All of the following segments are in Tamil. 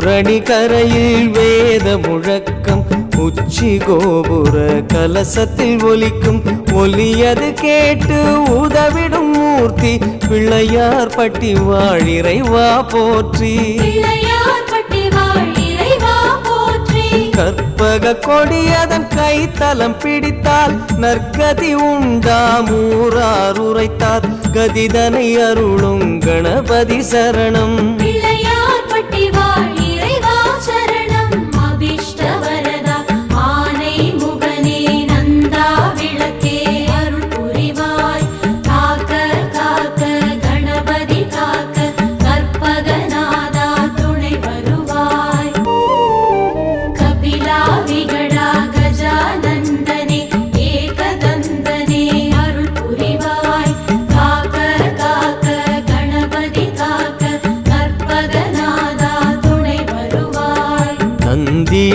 திருமணி கரையில் வேத முழக்கம் உச்சி கோபுர கலசத்தில் ஒலிக்கும். ஒலியது கேட்டு உதவிடும் மூர்த்தி பிள்ளையார் பட்டி வாழிறைவா போற்றி. கற்பக கொடியதன் கைத்தலம் பிடித்தால் நற்கதி உண்டாமூரார் உரைத்தார். கதிதனை அருளும் கணபதி சரணம்.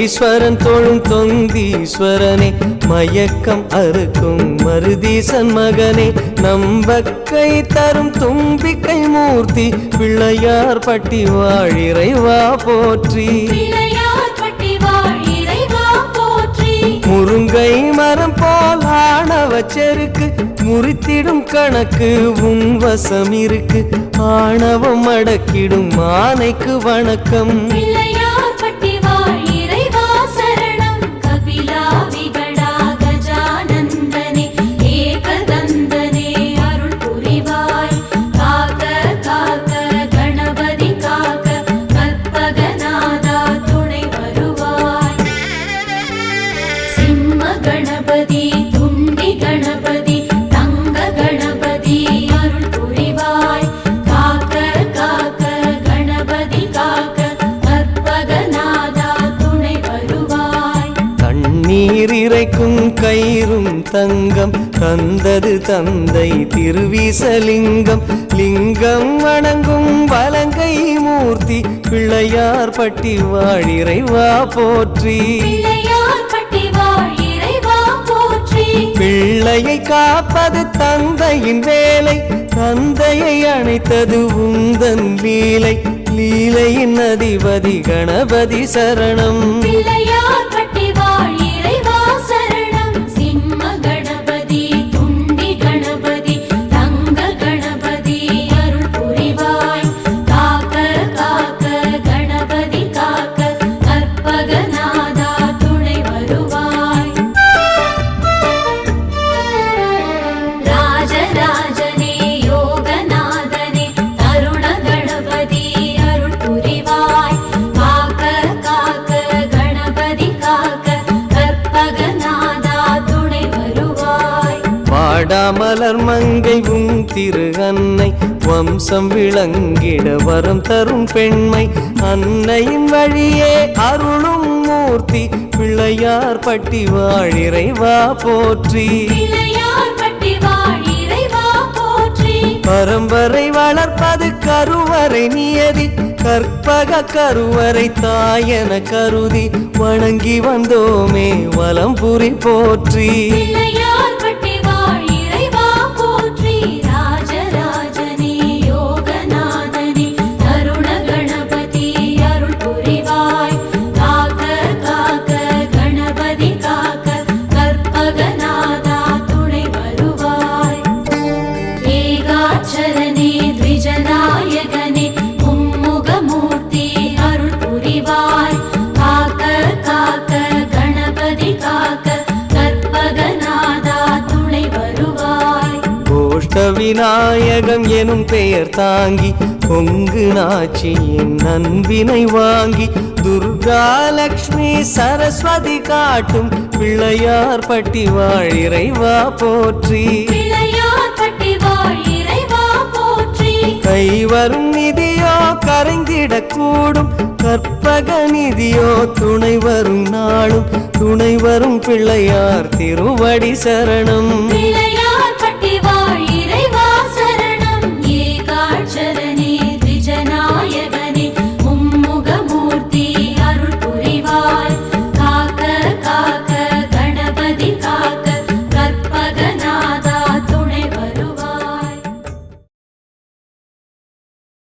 நந்தீஸ்வரன் தொழும் தொந்தீஸ்வரனே மயக்கம் அறுக்கும் மருதீசன் மகனே நம்பக்கை தரும் தும்பிக்கை மூர்த்தி பிள்ளையார் பட்டி வாழிறைவா போற்றி. முருங்கை மரம் போல் ஆணவ செருக்கு முறித்திடும் கணக்கு உன் வசம் இருக்கு ஆணவம் அடக்கிடும் ஆனைக்கு வணக்கம். கணபதி துண்டி கணபதி தங்க கணபதி அருள் புரிவாய். காக்க காக்க கணபதி காக்க கற்பகநாதா துணை வருவாய். தண்ணீர் இறைக்கும் கயிறும் தங்கம் தந்தது தந்தை திருவிசலிங்கம். லிங்கம் வணங்கும் வலங்கை மூர்த்தி பிள்ளையார் பட்டி வாழிறைவா போற்றி. காப்பது தந்தையின் வேலை. தந்தையை அணைத்தது உந்தன் லீலை. லீலையின் அதிபதி கணபதி சரணம். பாடாமலர் மங்கை உன் திரு அன்னை வம்சம் விளங்கிட வரம் தரும் பெண்மை. அன்னையின் வழியே அருளும் மூர்த்தி பிள்ளையார் பட்டி வாழிறைவா போற்றி. பரம்பரை வளர்ப்பது கருவறை நியதி கற்பக கருவறை தாயன கருதி வணங்கி வந்தோமே வலம்புரி போற்றி. விநாயகம் எனும் பெயர் தாங்கி பொங்கு நாச்சியின் அன்பினை வாங்கி துர்கா லக்ஷ்மி சரஸ்வதி காட்டும் பிள்ளையார் பட்டி வாழிறைவா போற்றி. பிள்ளையார் பட்டி வாழ் இறைவா போற்றி. கை வரும் நிதியோ கரைந்திடக்கூடும் கற்பக நிதியோ துணை வரும் நாளும். துணை வரும் பிள்ளையார் திருவடி சரணம்.